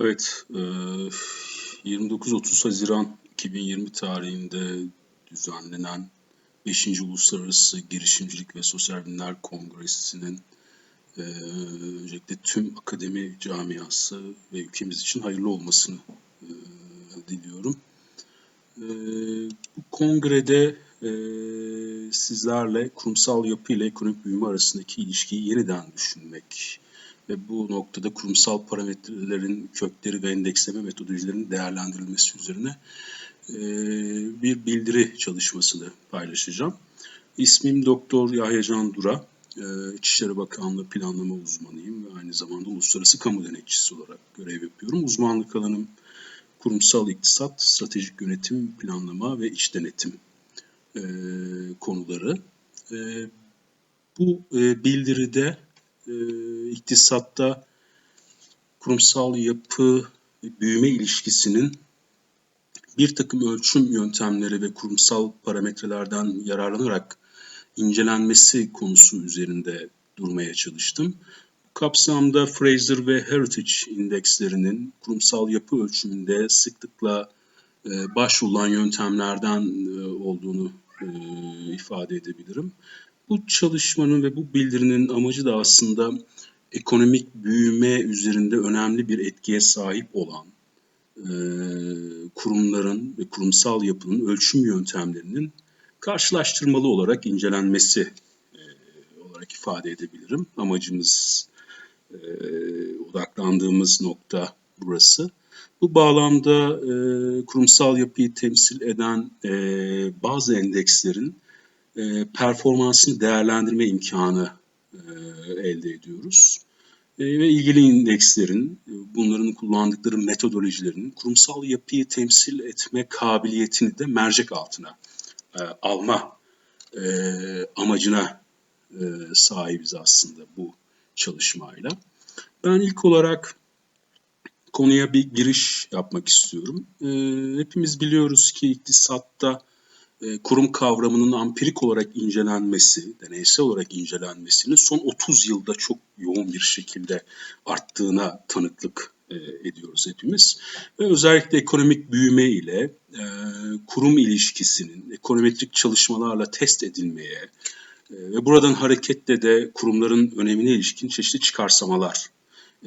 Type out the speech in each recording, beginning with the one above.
Evet, e, 29-30 Haziran 2020 tarihinde düzenlenen 5. Uluslararası Girişimcilik ve Sosyal Bilimler Kongresi'nin e, öncelikle tüm akademi camiası ve ülkemiz için hayırlı olmasını e, diliyorum. E, bu kongrede e, sizlerle kurumsal yapı ile ekonomik büyüme arasındaki ilişkiyi yeniden düşünmek ve bu noktada kurumsal parametrelerin kökleri ve endeksleme metodolojilerinin değerlendirilmesi üzerine e, bir bildiri çalışmasını paylaşacağım. İsmim Doktor Yahya Can Dura. E, İçişleri Bakanlığı planlama uzmanıyım ve aynı zamanda uluslararası kamu denetçisi olarak görev yapıyorum. Uzmanlık alanım kurumsal iktisat, stratejik yönetim, planlama ve iç denetim e, konuları. Bu bildiride e, iktisatta kurumsal yapı büyüme ilişkisinin bir takım ölçüm yöntemleri ve kurumsal parametrelerden yararlanarak incelenmesi konusu üzerinde durmaya çalıştım. Bu kapsamda Fraser ve Heritage indekslerinin kurumsal yapı ölçümünde sıklıkla e, başvurulan yöntemlerden e, olduğunu e, ifade edebilirim. Bu çalışmanın ve bu bildirinin amacı da aslında ekonomik büyüme üzerinde önemli bir etkiye sahip olan e, kurumların ve kurumsal yapının ölçüm yöntemlerinin karşılaştırmalı olarak incelenmesi e, olarak ifade edebilirim. Amacımız, e, odaklandığımız nokta burası. Bu bağlamda e, kurumsal yapıyı temsil eden e, bazı endekslerin e, performansını değerlendirme imkanı e, elde ediyoruz. E, ve ilgili indekslerin, bunların kullandıkları metodolojilerin kurumsal yapıyı temsil etme kabiliyetini de mercek altına e, alma e, amacına e, sahibiz aslında bu çalışmayla. Ben ilk olarak konuya bir giriş yapmak istiyorum. E, hepimiz biliyoruz ki iktisatta kurum kavramının ampirik olarak incelenmesi, deneysel olarak incelenmesinin son 30 yılda çok yoğun bir şekilde arttığına tanıklık e, ediyoruz hepimiz. Ve özellikle ekonomik büyüme ile e, kurum ilişkisinin ekonometrik çalışmalarla test edilmeye ve buradan hareketle de kurumların önemine ilişkin çeşitli çıkarsamalar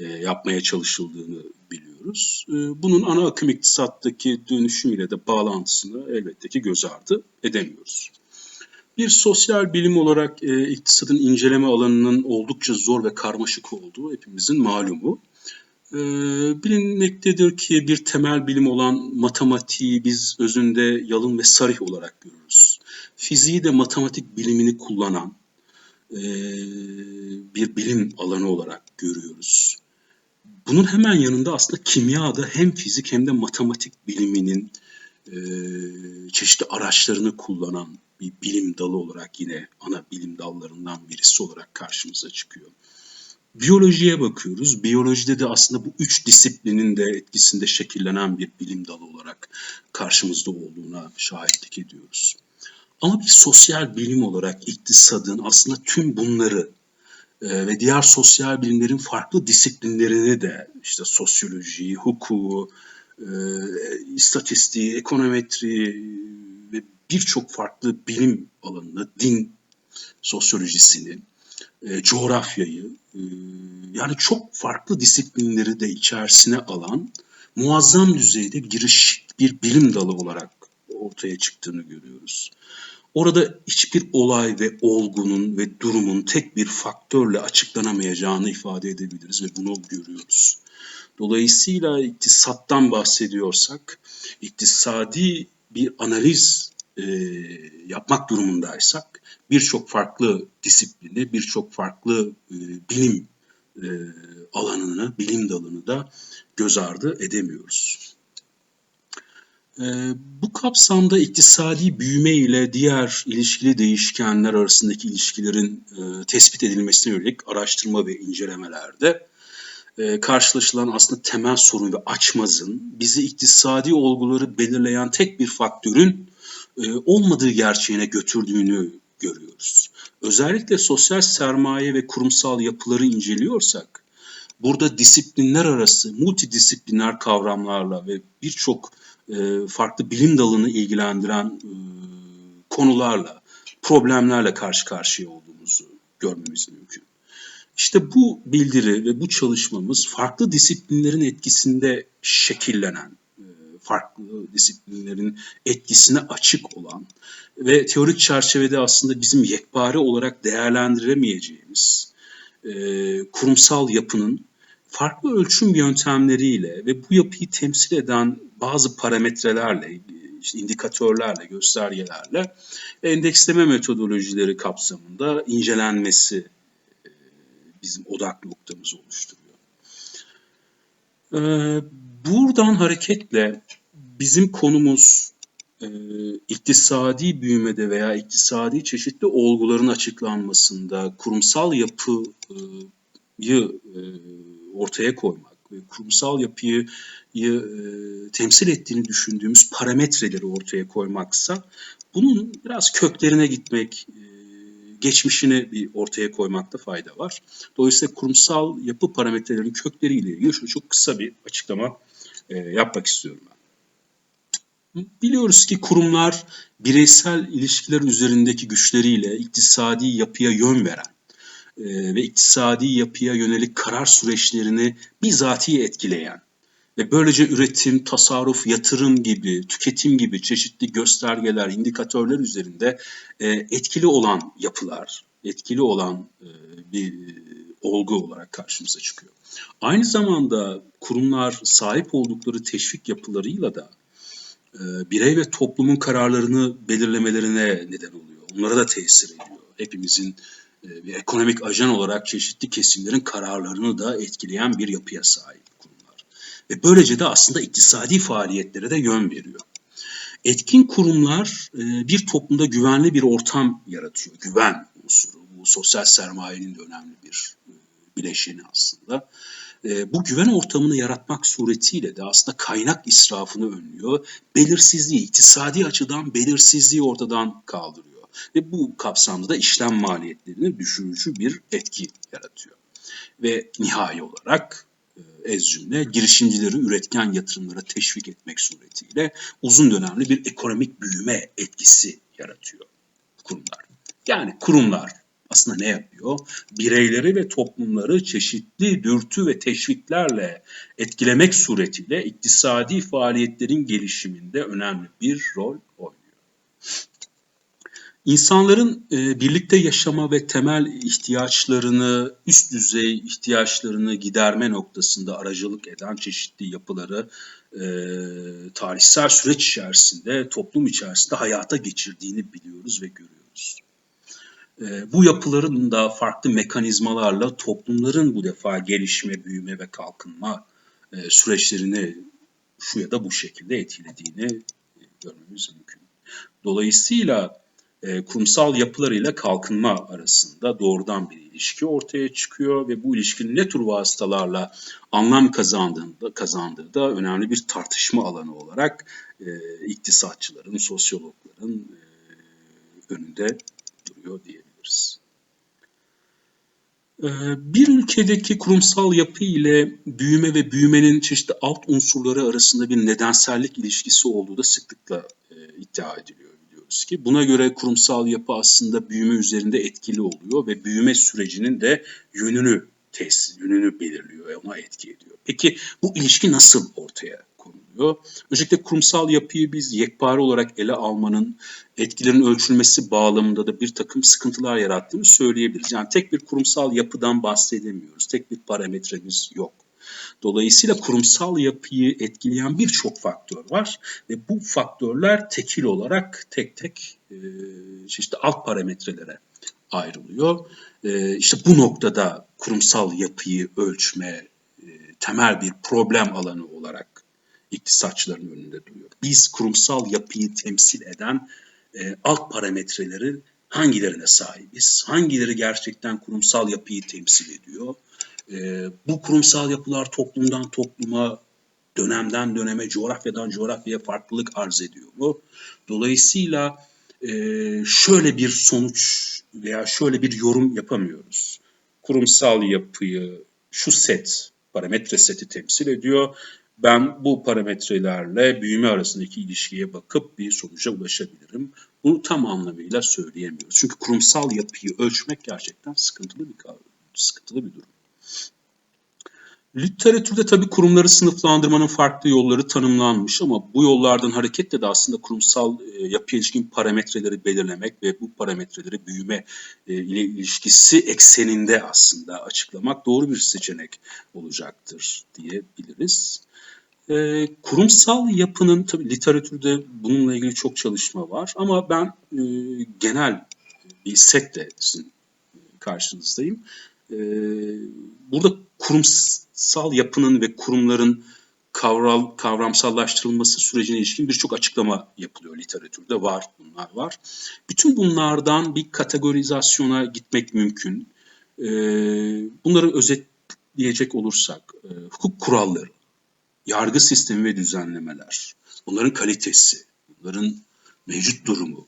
yapmaya çalışıldığını biliyoruz. Ee, bunun ana akım iktisattaki dönüşümüyle de bağlantısını elbette ki göz ardı edemiyoruz. Bir sosyal bilim olarak e, iktisadın inceleme alanının oldukça zor ve karmaşık olduğu hepimizin malumu. E, bilinmektedir ki bir temel bilim olan matematiği biz özünde yalın ve sarih olarak görürüz. Fiziği de matematik bilimini kullanan e, bir bilim alanı olarak görüyoruz. Bunun hemen yanında aslında kimyada hem fizik hem de matematik biliminin e, çeşitli araçlarını kullanan bir bilim dalı olarak yine ana bilim dallarından birisi olarak karşımıza çıkıyor. Biyolojiye bakıyoruz. Biyolojide de aslında bu üç disiplinin de etkisinde şekillenen bir bilim dalı olarak karşımızda olduğuna şahitlik ediyoruz. Ama bir sosyal bilim olarak iktisadın aslında tüm bunları ve diğer sosyal bilimlerin farklı disiplinlerini de işte sosyoloji, hukuku, e, istatistiği, ekonometri ve birçok farklı bilim alanını, din sosyolojisini, e, coğrafyayı e, yani çok farklı disiplinleri de içerisine alan muazzam düzeyde giriş bir bilim dalı olarak ortaya çıktığını görüyoruz. Orada hiçbir olay ve olgunun ve durumun tek bir faktörle açıklanamayacağını ifade edebiliriz ve bunu görüyoruz. Dolayısıyla iktisattan bahsediyorsak, iktisadi bir analiz e, yapmak durumundaysak birçok farklı disiplini, birçok farklı e, bilim e, alanını, bilim dalını da göz ardı edemiyoruz. Ee, bu kapsamda iktisadi büyüme ile diğer ilişkili değişkenler arasındaki ilişkilerin e, tespit edilmesine yönelik araştırma ve incelemelerde e, karşılaşılan aslında temel sorun ve açmazın bizi iktisadi olguları belirleyen tek bir faktörün e, olmadığı gerçeğine götürdüğünü görüyoruz. Özellikle sosyal sermaye ve kurumsal yapıları inceliyorsak burada disiplinler arası multidisipliner kavramlarla ve birçok farklı bilim dalını ilgilendiren e, konularla, problemlerle karşı karşıya olduğumuzu görmemiz mümkün. İşte bu bildiri ve bu çalışmamız farklı disiplinlerin etkisinde şekillenen, e, farklı disiplinlerin etkisine açık olan ve teorik çerçevede aslında bizim yekpare olarak değerlendiremeyeceğimiz e, kurumsal yapının farklı ölçüm yöntemleriyle ve bu yapıyı temsil eden bazı parametrelerle, işte indikatörlerle, göstergelerle endeksleme metodolojileri kapsamında incelenmesi e, bizim odak noktamızı oluşturuyor. E, buradan hareketle bizim konumuz e, iktisadi büyümede veya iktisadi çeşitli olguların açıklanmasında kurumsal yapıyı ortaya koymak ve kurumsal yapıyı temsil ettiğini düşündüğümüz parametreleri ortaya koymaksa bunun biraz köklerine gitmek, geçmişini bir ortaya koymakta fayda var. Dolayısıyla kurumsal yapı parametrelerinin kökleriyle ilgili şöyle çok kısa bir açıklama yapmak istiyorum ben. Biliyoruz ki kurumlar bireysel ilişkiler üzerindeki güçleriyle iktisadi yapıya yön veren ve iktisadi yapıya yönelik karar süreçlerini bizatihi etkileyen ve böylece üretim, tasarruf, yatırım gibi, tüketim gibi çeşitli göstergeler, indikatörler üzerinde etkili olan yapılar, etkili olan bir olgu olarak karşımıza çıkıyor. Aynı zamanda kurumlar sahip oldukları teşvik yapılarıyla da birey ve toplumun kararlarını belirlemelerine neden oluyor. Onlara da tesir ediyor. Hepimizin bir ekonomik ajan olarak çeşitli kesimlerin kararlarını da etkileyen bir yapıya sahip kurumlar. Ve böylece de aslında iktisadi faaliyetlere de yön veriyor. Etkin kurumlar bir toplumda güvenli bir ortam yaratıyor. Güven unsuru. Bu sosyal sermayenin de önemli bir bileşeni aslında. Bu güven ortamını yaratmak suretiyle de aslında kaynak israfını önlüyor. Belirsizliği, iktisadi açıdan belirsizliği ortadan kaldırıyor. Ve bu kapsamda da işlem maliyetlerini düşürücü bir etki yaratıyor. Ve nihai olarak ez cümle girişimcileri üretken yatırımlara teşvik etmek suretiyle uzun dönemli bir ekonomik büyüme etkisi yaratıyor kurumlar. Yani kurumlar aslında ne yapıyor? Bireyleri ve toplumları çeşitli dürtü ve teşviklerle etkilemek suretiyle iktisadi faaliyetlerin gelişiminde önemli bir rol oynuyor. İnsanların e, birlikte yaşama ve temel ihtiyaçlarını, üst düzey ihtiyaçlarını giderme noktasında aracılık eden çeşitli yapıları e, tarihsel süreç içerisinde, toplum içerisinde hayata geçirdiğini biliyoruz ve görüyoruz. E, bu yapıların da farklı mekanizmalarla toplumların bu defa gelişme, büyüme ve kalkınma e, süreçlerini şu ya da bu şekilde etkilediğini e, görmemiz mümkün. Dolayısıyla e, kurumsal yapılarıyla kalkınma arasında doğrudan bir ilişki ortaya çıkıyor ve bu ilişkinin ne tür vasıtalarla anlam kazandığında, kazandığı da önemli bir tartışma alanı olarak e, iktisatçıların, sosyologların e, önünde duruyor diyebiliriz. E, bir ülkedeki kurumsal yapı ile büyüme ve büyümenin çeşitli alt unsurları arasında bir nedensellik ilişkisi olduğu da sıklıkla e, iddia ediliyor biliyoruz ki. Buna göre kurumsal yapı aslında büyüme üzerinde etkili oluyor ve büyüme sürecinin de yönünü tesis, yönünü belirliyor ve ona etki ediyor. Peki bu ilişki nasıl ortaya konuluyor? Öncelikle kurumsal yapıyı biz yekpare olarak ele almanın etkilerin ölçülmesi bağlamında da bir takım sıkıntılar yarattığını söyleyebiliriz. Yani tek bir kurumsal yapıdan bahsedemiyoruz. Tek bir parametremiz yok. Dolayısıyla kurumsal yapıyı etkileyen birçok faktör var ve bu faktörler tekil olarak tek tek işte alt parametrelere ayrılıyor. E, işte bu noktada kurumsal yapıyı ölçme e, temel bir problem alanı olarak iktisatçıların önünde duruyor. Biz kurumsal yapıyı temsil eden e, alt parametreleri hangilerine sahibiz? Hangileri gerçekten kurumsal yapıyı temsil ediyor? E, bu kurumsal yapılar toplumdan topluma, dönemden döneme, coğrafyadan coğrafyaya farklılık arz ediyor mu? Dolayısıyla e, şöyle bir sonuç veya şöyle bir yorum yapamıyoruz. Kurumsal yapıyı şu set, parametre seti temsil ediyor. Ben bu parametrelerle büyüme arasındaki ilişkiye bakıp bir sonuca ulaşabilirim. Bunu tam anlamıyla söyleyemiyoruz. Çünkü kurumsal yapıyı ölçmek gerçekten sıkıntılı bir kavram, sıkıntılı bir durum. Literatürde tabii kurumları sınıflandırmanın farklı yolları tanımlanmış ama bu yollardan hareketle de aslında kurumsal e, yapıya ilişkin parametreleri belirlemek ve bu parametreleri büyüme e, ile ilişkisi ekseninde aslında açıklamak doğru bir seçenek olacaktır diyebiliriz. E, kurumsal yapının tabii literatürde bununla ilgili çok çalışma var ama ben e, genel bir setle sizin karşınızdayım. E, burada kurumsal yapının ve kurumların kavral, kavramsallaştırılması sürecine ilişkin birçok açıklama yapılıyor literatürde var bunlar var. Bütün bunlardan bir kategorizasyona gitmek mümkün. E, bunları özetleyecek olursak e, hukuk kuralları, yargı sistemi ve düzenlemeler, bunların kalitesi, bunların mevcut durumu,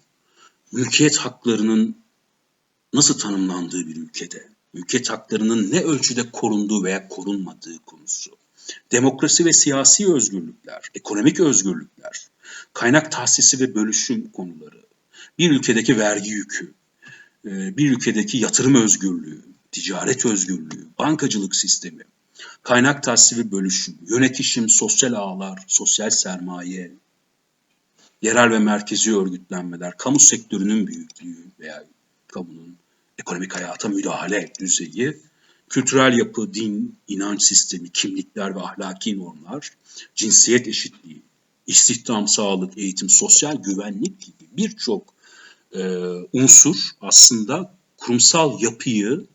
mülkiyet haklarının nasıl tanımlandığı bir ülkede, mülkiyet haklarının ne ölçüde korunduğu veya korunmadığı konusu, demokrasi ve siyasi özgürlükler, ekonomik özgürlükler, kaynak tahsisi ve bölüşüm konuları, bir ülkedeki vergi yükü, e, bir ülkedeki yatırım özgürlüğü, ticaret özgürlüğü, bankacılık sistemi, kaynak tahsisi ve bölüşüm, yönetişim, sosyal ağlar, sosyal sermaye, yerel ve merkezi örgütlenmeler, kamu sektörünün büyüklüğü veya kamunun ekonomik hayata müdahale düzeyi, kültürel yapı, din, inanç sistemi, kimlikler ve ahlaki normlar, cinsiyet eşitliği, istihdam, sağlık, eğitim, sosyal güvenlik gibi birçok e, unsur aslında kurumsal yapıyı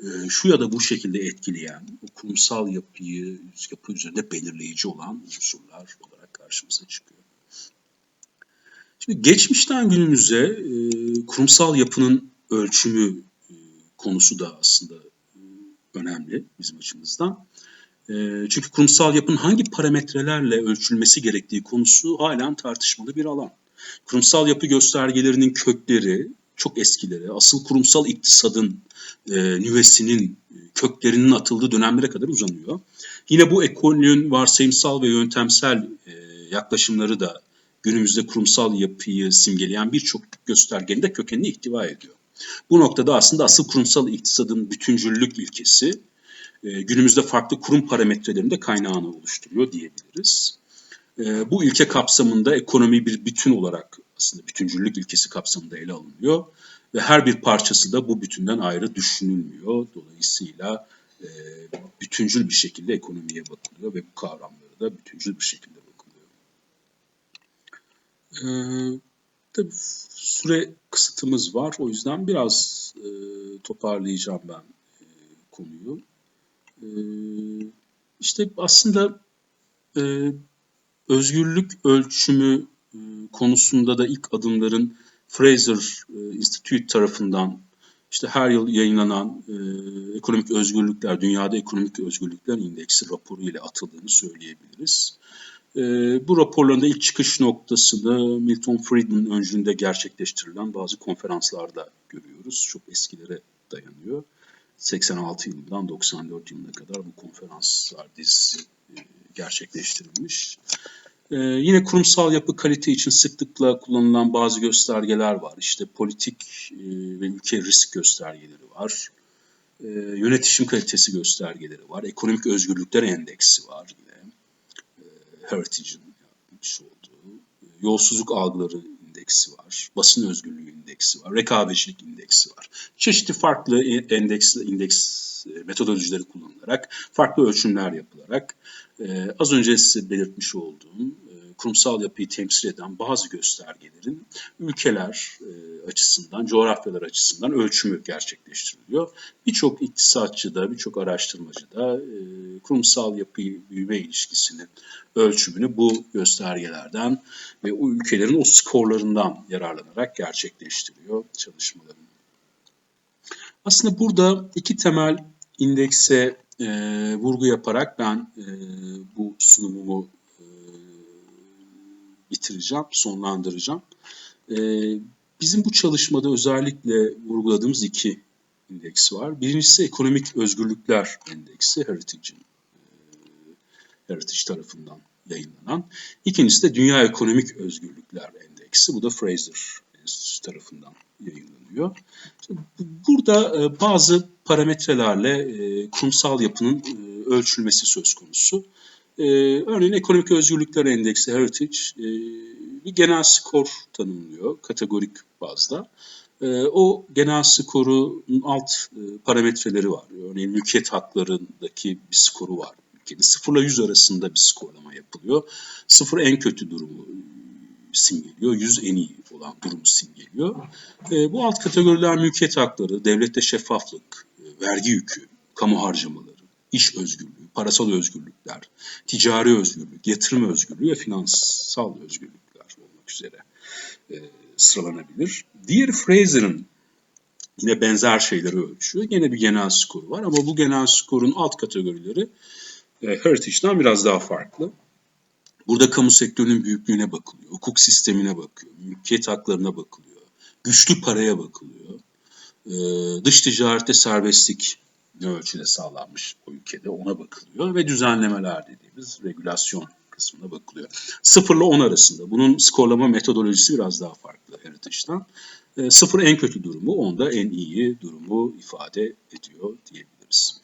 e, şu ya da bu şekilde etkileyen, kurumsal yapıyı, yapı üzerinde belirleyici olan unsurlar olarak karşımıza çıkıyor. Şimdi geçmişten günümüze e, kurumsal yapının ölçümü konusu da aslında e, önemli bizim açımızdan. E, çünkü kurumsal yapının hangi parametrelerle ölçülmesi gerektiği konusu halen tartışmalı bir alan. Kurumsal yapı göstergelerinin kökleri çok eskileri, asıl kurumsal iktisadın e, nüvesinin köklerinin atıldığı dönemlere kadar uzanıyor. Yine bu ekolün varsayımsal ve yöntemsel e, yaklaşımları da günümüzde kurumsal yapıyı simgeleyen birçok göstergenin de kökenini ihtiva ediyor. Bu noktada aslında asıl kurumsal iktisadın bütüncüllük ilkesi e, günümüzde farklı kurum parametrelerinde kaynağını oluşturuyor diyebiliriz. E, bu ilke kapsamında ekonomi bir bütün olarak aslında bütüncüllük ilkesi kapsamında ele alınıyor ve her bir parçası da bu bütünden ayrı düşünülmüyor. Dolayısıyla e, bütüncül bir şekilde ekonomiye bakılıyor ve bu kavramları da bütüncül bir şekilde bakılıyor. Tabii süre kısıtımız var. O yüzden biraz e, toparlayacağım ben e, konuyu. E, işte aslında e, özgürlük ölçümü e, konusunda da ilk adımların Fraser e, Institute tarafından işte her yıl yayınlanan e, ekonomik özgürlükler, dünyada ekonomik özgürlükler indeksi raporu ile atıldığını söyleyebiliriz. E, bu raporlarında ilk çıkış noktasını Milton Friedman öncülüğünde gerçekleştirilen bazı konferanslarda görüyoruz. Çok eskilere dayanıyor. 86 yılından 94 yılına kadar bu konferanslar dizisi e, gerçekleştirilmiş. Ee, yine kurumsal yapı kalite için sıklıkla kullanılan bazı göstergeler var. İşte politik e, ve ülke risk göstergeleri var. E, yönetişim kalitesi göstergeleri var. Ekonomik özgürlükler endeksi var yine. Heritage'in yapmış olduğu. E, yolsuzluk algıları indeksi var. Basın özgürlüğü indeksi var. Rekabetçilik indeksi var. Çeşitli farklı endeks, indeks e, metodolojileri kullanılarak, farklı ölçümler yapılarak e, az önce size belirtmiş olduğum kurumsal yapıyı temsil eden bazı göstergelerin ülkeler e, açısından, coğrafyalar açısından ölçümü gerçekleştiriliyor. Birçok iktisatçıda, birçok araştırmacıda e, kurumsal yapı büyüme ilişkisinin ölçümünü bu göstergelerden ve o ülkelerin o skorlarından yararlanarak gerçekleştiriyor çalışmalarını. Aslında burada iki temel indekse e, vurgu yaparak ben e, bu sunumumu bitireceğim, sonlandıracağım. E, bizim bu çalışmada özellikle vurguladığımız iki indeksi var. Birincisi ekonomik özgürlükler endeksi Heritage'in e, Heritage tarafından yayınlanan. İkincisi de Dünya Ekonomik Özgürlükler Endeksi. Bu da Fraser Enstitüsü tarafından yayınlanıyor. Burada e, bazı parametrelerle e, kurumsal yapının ölçülmesi söz konusu. Örneğin Ekonomik Özgürlükler Endeksi Heritage bir genel skor tanımlıyor kategorik bazda. O genel skorun alt parametreleri var. Örneğin mülkiyet haklarındaki bir skoru var. Ülkenin 0 ile 100 arasında bir skorlama yapılıyor. 0 en kötü durumu simgeliyor. 100 en iyi olan durumu simgeliyor. E, bu alt kategoriler mülkiyet hakları, devlette şeffaflık, e, vergi yükü, kamu harcamaları, iş özgürlüğü, parasal özgürlükler, ticari özgürlük, yatırım özgürlüğü ve finansal özgürlükler olmak üzere e, sıralanabilir. Diğer Fraser'ın yine benzer şeyleri ölçüyor. Yine bir genel skoru var ama bu genel skorun alt kategorileri e, Heritage'dan biraz daha farklı. Burada kamu sektörünün büyüklüğüne bakılıyor, hukuk sistemine bakıyor, mülkiyet haklarına bakılıyor, güçlü paraya bakılıyor. Ee, dış ticarette serbestlik ne ölçüde sağlanmış o ülkede ona bakılıyor ve düzenlemeler dediğimiz regülasyon kısmına bakılıyor. 0 ile 10 arasında bunun skorlama metodolojisi biraz daha farklı Heritage'dan. E, 0 en kötü durumu, 10'da en iyi durumu ifade ediyor diyebiliriz.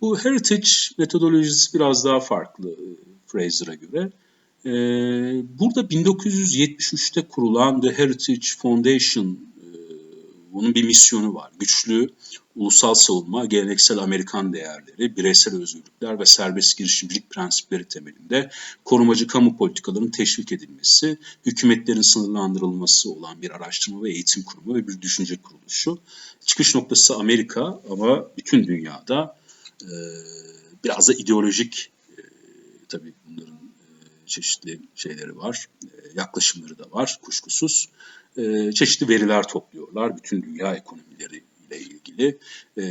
Bu Heritage metodolojisi biraz daha farklı e, Fraser'a göre. Ee, burada 1973'te kurulan The Heritage Foundation, bunun bir misyonu var. Güçlü, ulusal savunma, geleneksel Amerikan değerleri, bireysel özgürlükler ve serbest girişimcilik prensipleri temelinde korumacı kamu politikalarının teşvik edilmesi, hükümetlerin sınırlandırılması olan bir araştırma ve eğitim kurumu ve bir düşünce kuruluşu. Çıkış noktası Amerika ama bütün dünyada biraz da ideolojik tabii bunların çeşitli şeyleri var, e, yaklaşımları da var kuşkusuz. E, çeşitli veriler topluyorlar bütün dünya ekonomileri ile ilgili. E,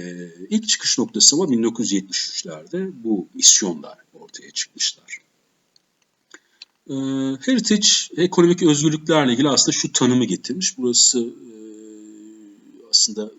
ilk çıkış noktası ama 1973'lerde bu misyonlar ortaya çıkmışlar. Heritage ekonomik özgürlüklerle ilgili aslında şu tanımı getirmiş. Burası aslında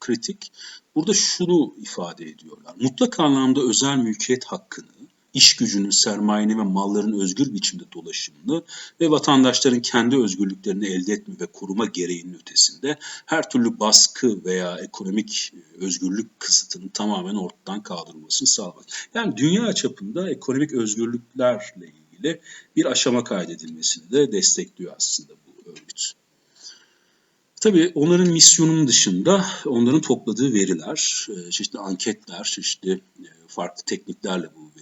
kritik. Burada şunu ifade ediyorlar. Mutlak anlamda özel mülkiyet hakkını iş gücünün, sermayenin ve malların özgür biçimde dolaşımını ve vatandaşların kendi özgürlüklerini elde etme ve koruma gereğinin ötesinde her türlü baskı veya ekonomik e, özgürlük kısıtının tamamen ortadan kaldırılmasını sağlamak. Yani dünya çapında ekonomik özgürlüklerle ilgili bir aşama kaydedilmesini de destekliyor aslında bu örgüt. Tabii onların misyonunun dışında onların topladığı veriler, e, çeşitli anketler, çeşitli e, farklı tekniklerle bu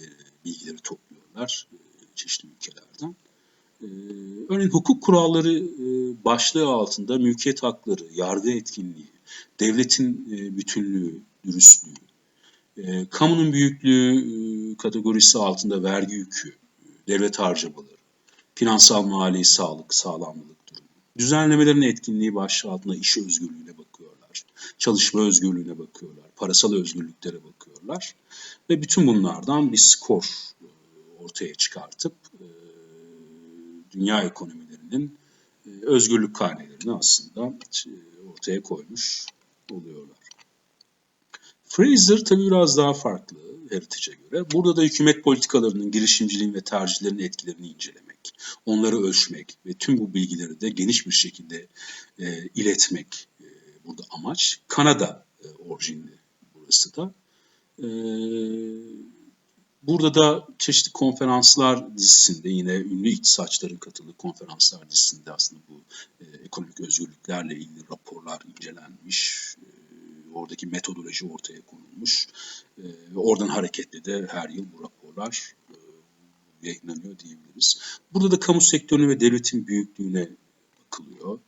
bilgileri topluyorlar e, çeşitli ülkelerden. E, örneğin hukuk kuralları e, başlığı altında mülkiyet hakları, yargı etkinliği, devletin bütünlüğü, dürüstlüğü, kamunun büyüklüğü kategorisi altında vergi yükü, devlet harcamaları, finansal mali sağlık, sağlamlılık durumu, düzenlemelerin etkinliği başlığı altında iş özgürlüğüne bakıyorlar, çalışma özgürlüğüne bakıyorlar, parasal özgürlüklere bakıyorlar ve bütün bunlardan bir skor e, ortaya çıkartıp e, dünya ekonomilerinin e, özgürlük karnelerini aslında ortaya koymuş oluyorlar. Fraser tabii biraz daha farklı Heritage'e göre. Burada da hükümet politikalarının, girişimciliğin ve tercihlerin etkilerini incelemek, onları ölçmek ve tüm bu bilgileri de geniş bir şekilde e, iletmek burada amaç. Kanada e, orijinli burası da. Ee, burada da çeşitli konferanslar dizisinde yine ünlü iktisatçıların katıldığı konferanslar dizisinde aslında bu e, ekonomik özgürlüklerle ilgili raporlar incelenmiş. E, oradaki metodoloji ortaya konulmuş. E, ve oradan hareketle de her yıl bu raporlar e, yayınlanıyor diyebiliriz. Burada da kamu sektörünü ve devletin büyüklüğüne bakılıyor.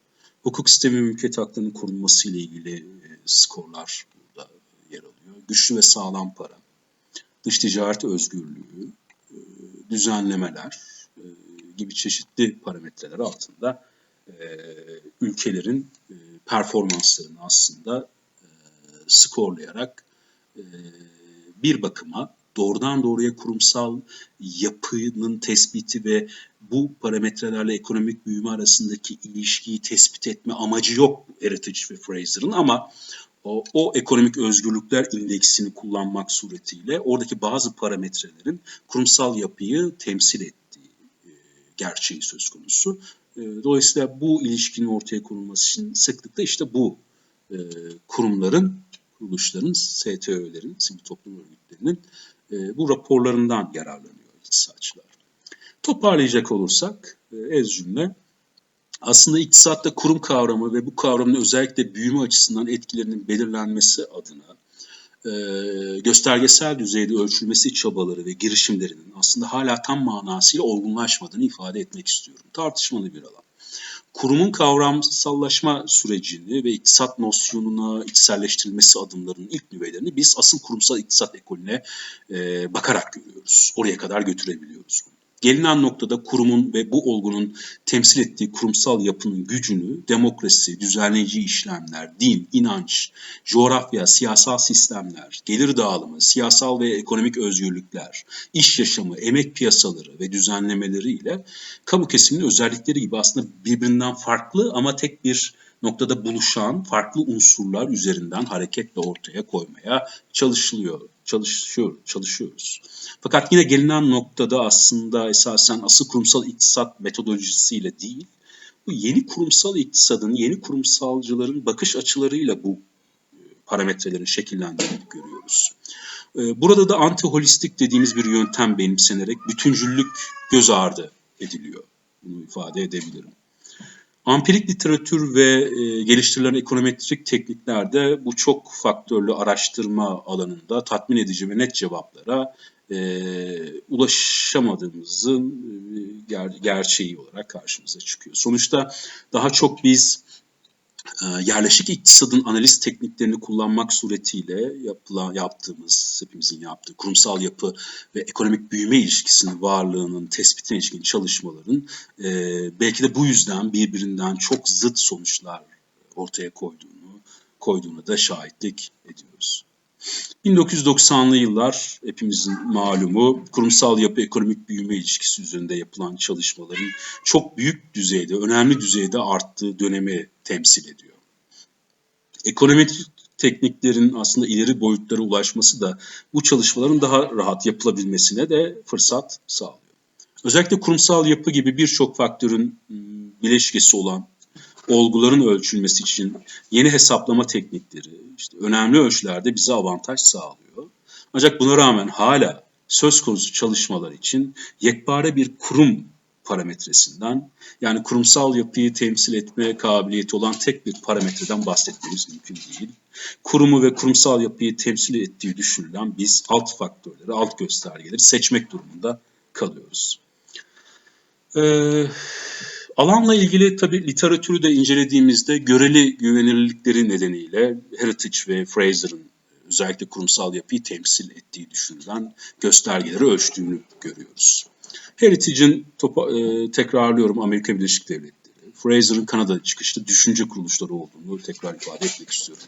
Hukuk sistemi mülkiyet haklarının korunması ile ilgili e, skorlar güçlü ve sağlam para, dış ticaret özgürlüğü, e, düzenlemeler e, gibi çeşitli parametreler altında ülkelerin performanslarını aslında skorlayarak bir bakıma doğrudan doğruya kurumsal yapının tespiti ve bu parametrelerle ekonomik büyüme arasındaki ilişkiyi tespit etme amacı yok Heritage ve Fraser'ın ama o, o ekonomik özgürlükler indeksini kullanmak suretiyle oradaki bazı parametrelerin kurumsal yapıyı temsil ettiği e, gerçeği söz konusu. E, dolayısıyla bu ilişkinin ortaya konulması için sıklıkla işte bu e, kurumların, kuruluşların, STÖ'lerin, sivil toplum örgütlerinin e, bu raporlarından yararlanıyor iktisatçılar. Toparlayacak olursak e, ez cümle aslında iktisatta kurum kavramı ve bu kavramın özellikle büyüme açısından etkilerinin belirlenmesi adına e, göstergesel düzeyde ölçülmesi çabaları ve girişimlerinin aslında hala tam manasıyla olgunlaşmadığını ifade etmek istiyorum. Tartışmalı bir alan. Kurumun kavramsallaşma sürecini ve iktisat nosyonuna içselleştirilmesi adımlarının ilk nüvelerini biz asıl kurumsal iktisat ekolüne e, bakarak görüyoruz. Oraya kadar götürebiliyoruz bunu. Gelinen noktada kurumun ve bu olgunun temsil ettiği kurumsal yapının gücünü demokrasi, düzenleyici işlemler, din, inanç, coğrafya, siyasal sistemler, gelir dağılımı, siyasal ve ekonomik özgürlükler, iş yaşamı, emek piyasaları ve düzenlemeleriyle kamu kesiminin özellikleri gibi aslında birbirinden farklı ama tek bir noktada buluşan farklı unsurlar üzerinden hareketle ortaya koymaya çalışılıyor, çalışıyor, çalışıyoruz. Fakat yine gelinen noktada aslında esasen asıl kurumsal iktisat metodolojisiyle değil, bu yeni kurumsal iktisadın, yeni kurumsalcıların bakış açılarıyla bu e, parametrelerin şekillendiğini görüyoruz. E, burada da anti-holistik dediğimiz bir yöntem benimsenerek bütüncüllük göz ardı ediliyor. Bunu ifade edebilirim. Ampirik literatür ve e, geliştirilen ekonometrik tekniklerde bu çok faktörlü araştırma alanında tatmin edici ve net cevaplara e, ulaşamadığımızın e, ger gerçeği olarak karşımıza çıkıyor. Sonuçta daha çok biz yerleşik iktisadın analiz tekniklerini kullanmak suretiyle yapılan, yaptığımız, hepimizin yaptığı kurumsal yapı ve ekonomik büyüme ilişkisinin varlığının tespitine ilişkin çalışmaların e, belki de bu yüzden birbirinden çok zıt sonuçlar ortaya koyduğunu, koyduğunu da şahitlik ediyoruz. 1990'lı yıllar hepimizin malumu kurumsal yapı ekonomik büyüme ilişkisi üzerinde yapılan çalışmaların çok büyük düzeyde, önemli düzeyde arttığı dönemi temsil ediyor. Ekonometrik tekniklerin aslında ileri boyutlara ulaşması da bu çalışmaların daha rahat yapılabilmesine de fırsat sağlıyor. Özellikle kurumsal yapı gibi birçok faktörün ıı, bileşkesi olan olguların ölçülmesi için yeni hesaplama teknikleri işte önemli ölçülerde bize avantaj sağlıyor. Ancak buna rağmen hala söz konusu çalışmalar için yekpare bir kurum parametresinden yani kurumsal yapıyı temsil etme kabiliyeti olan tek bir parametreden bahsetmemiz mümkün değil. Kurumu ve kurumsal yapıyı temsil ettiği düşünülen biz alt faktörleri, alt göstergeleri seçmek durumunda kalıyoruz. Ee, Alanla ilgili tabi literatürü de incelediğimizde göreli güvenilirlikleri nedeniyle Heritage ve Fraser'ın özellikle kurumsal yapıyı temsil ettiği düşünülen göstergeleri ölçtüğünü görüyoruz. Heritage'in e, tekrarlıyorum Amerika Birleşik Devletleri, Fraser'ın Kanada çıkışlı düşünce kuruluşları olduğunu tekrar ifade etmek istiyorum.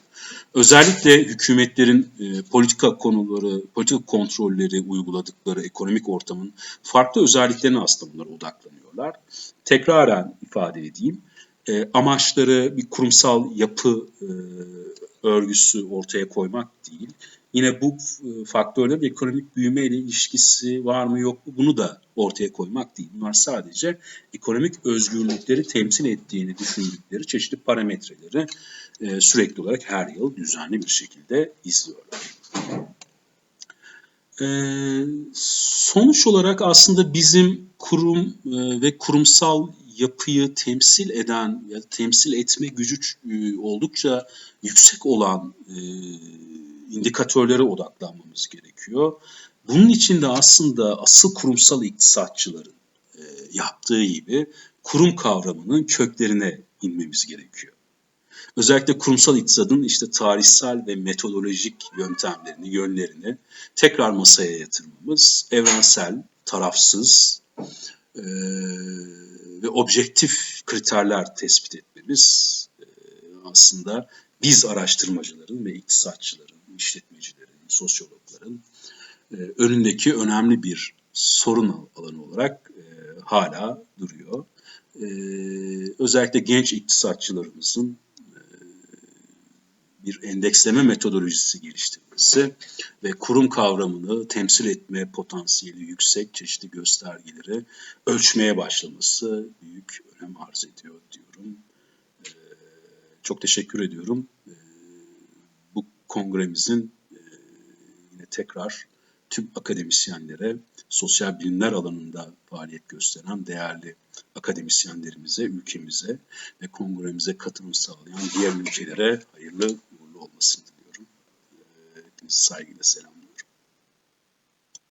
Özellikle hükümetlerin e, politika konuları, politika kontrolleri uyguladıkları ekonomik ortamın farklı özelliklerine aslında bunlar odaklanıyorlar tekraren ifade edeyim. E, amaçları bir kurumsal yapı e, örgüsü ortaya koymak değil. Yine bu e, faktörlerin ekonomik büyüme ile ilişkisi var mı yok mu bunu da ortaya koymak değil. Bunlar sadece ekonomik özgürlükleri temsil ettiğini düşündükleri çeşitli parametreleri e, sürekli olarak her yıl düzenli bir şekilde izliyorlar. E, sonuç olarak aslında bizim kurum e, ve kurumsal yapıyı temsil eden ya temsil etme gücü e, oldukça yüksek olan e, indikatörlere odaklanmamız gerekiyor. Bunun için de aslında asıl kurumsal iktisatçıların yaptığı gibi kurum kavramının köklerine inmemiz gerekiyor. Özellikle kurumsal iktisadın işte tarihsel ve metodolojik yöntemlerini, yönlerini tekrar masaya yatırmamız, evrensel, tarafsız e, ve objektif kriterler tespit etmemiz e, aslında biz araştırmacıların ve iktisatçıların, işletmecilerin, sosyologların e, önündeki önemli bir sorun alanı olarak e, hala duruyor. E, özellikle genç iktisatçılarımızın bir endeksleme metodolojisi geliştirmesi ve kurum kavramını temsil etme potansiyeli yüksek çeşitli göstergeleri ölçmeye başlaması büyük önem arz ediyor diyorum. Ee, çok teşekkür ediyorum. Ee, bu kongremizin e, yine tekrar tüm akademisyenlere, sosyal bilimler alanında faaliyet gösteren değerli akademisyenlerimize, ülkemize ve kongremize katılım sağlayan diğer ülkelere hayırlı olmasını diliyorum. Ee, Hepinizi saygıyla selamlıyorum.